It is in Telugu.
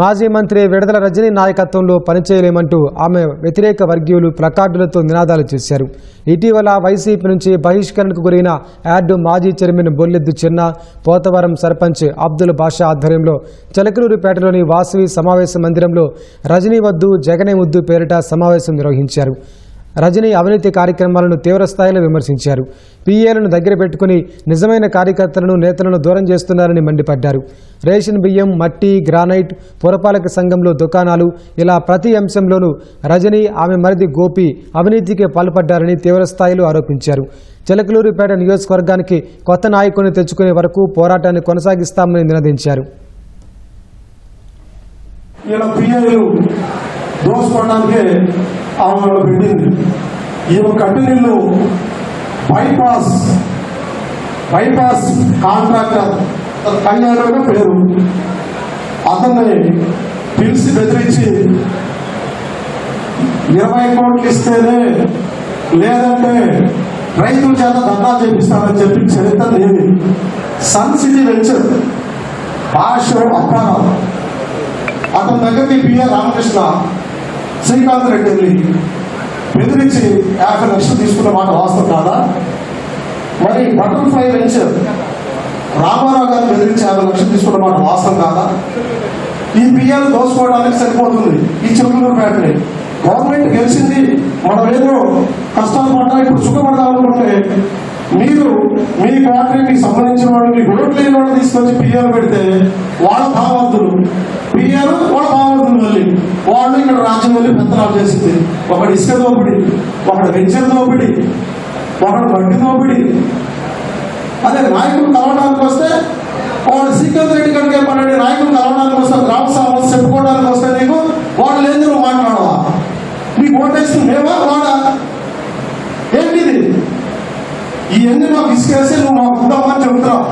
మాజీ మంత్రి విడుదల రజనీ నాయకత్వంలో పనిచేయలేమంటూ ఆమె వ్యతిరేక వర్గీయులు ప్లకార్డులతో నినాదాలు చేశారు. ఇటీవల వైసీపీ నుంచి బహిష్కరణకు గురైన యార్డు మాజీ చైర్మన్ బొల్లెద్దు చిన్న పోతవరం సర్పంచ్ అబ్దుల్ బాషా ఆధ్వర్యంలో చిలకలూరుపేటలోని వాసవి సమావేశ మందిరంలో రజనీ వద్దు జగనే ముద్దు పేరిట సమావేశం నిర్వహించారు. రజనీ అవినీతి కార్యక్రమాలను తీవ్రస్థాయిలో విమర్శించారు. పీఏలను దగ్గర పెట్టుకుని నిజమైన కార్యకర్తలను నేతలను దూరం చేస్తున్నారని మండిపడ్డారు. రేషన్ బియ్యం మట్టి గ్రానైట్ పురపాలక సంఘంలో దుకాణాలు ఇలా ప్రతి అంశంలోనూ రజనీ ఆమె మరిది గోపి అవినీతికి పాల్పడ్డారని తీవ్రస్థాయిలో ఆరోపించారు. చిలకలూరుపేట నియోజకవర్గానికి కొత్త నాయకుని తెచ్చుకునే వరకు పోరాటాన్ని కొనసాగిస్తామని నినదించారు. ఇలా ఆమె పెట్టింది. ఈ యొక్క కంపెనీలు బైపాస్ బైపాస్ కాంట్రాక్టర్ కళ్యాణంగా పేరు. అతన్ని పిలిచి బెదిరించి ఇరవై కోట్లు ఇస్తేనే లేదంటే రైతుల చేత దండా చేపిస్తానని చెప్పి చరిత్ర లేదు సన్ సిటీ వెంచర్ భాష అప్పారావు అతని దగ్గరికి పిఎ రామకృష్ణ శ్రీకాంత్ రెడ్డి వెళ్ళి బెదిరించి యాభై లక్షలు తీసుకున్న మాట వాస్తవం కాదా? మరి బటర్ఫ్లై వెంచర్ రామారావు గారు బెదిరించి యాభై లక్షలు తీసుకున్న మాట వాస్తవం కాదా? ఈ పిఎల్ దోసుకోవడానికి సరిపోతుంది ఈ చిలుకూరు ఫ్యాక్టరీ. గవర్నమెంట్ గెలిచింది మనం ఏదో కష్టాలు పడ్డా ఇప్పుడు సుఖపడదామనుకుంటే మీరు మీ ఫ్యాక్టరీకి సంబంధించిన వాళ్ళు మీ ఓట్లు లేని వాళ్ళు తీసుకొచ్చి పిఎల్ పెడితే వాళ్ళ భావాలు పిఎల్ వాళ్ళ భావవంతులు మళ్ళీ వాళ్ళు ఇక్కడ రాజ్యం చేసింది. ఒకటి ఇసుక దోపిడి ఒకటి వెంచర్ దోపిడి ఒకటి మట్టి దోపిడి. అదే నాయకులు కలవడానికి వస్తే వాడు శ్రీకాంత్ రెడ్డి కనుక పడండి నాయకులు కలవడానికి వస్తే గ్రామ సభ చెప్పుకోవడానికి వస్తే నీకు వాడు లేదు నువ్వు మాట్లాడవా? నీకు ఓటేస్తుంది మేమా వాడా? ఏంటిది? ఇవన్నీ మాకు ఇసుకేసి నువ్వు మాకు ఉందామని చెబుతున్నావు.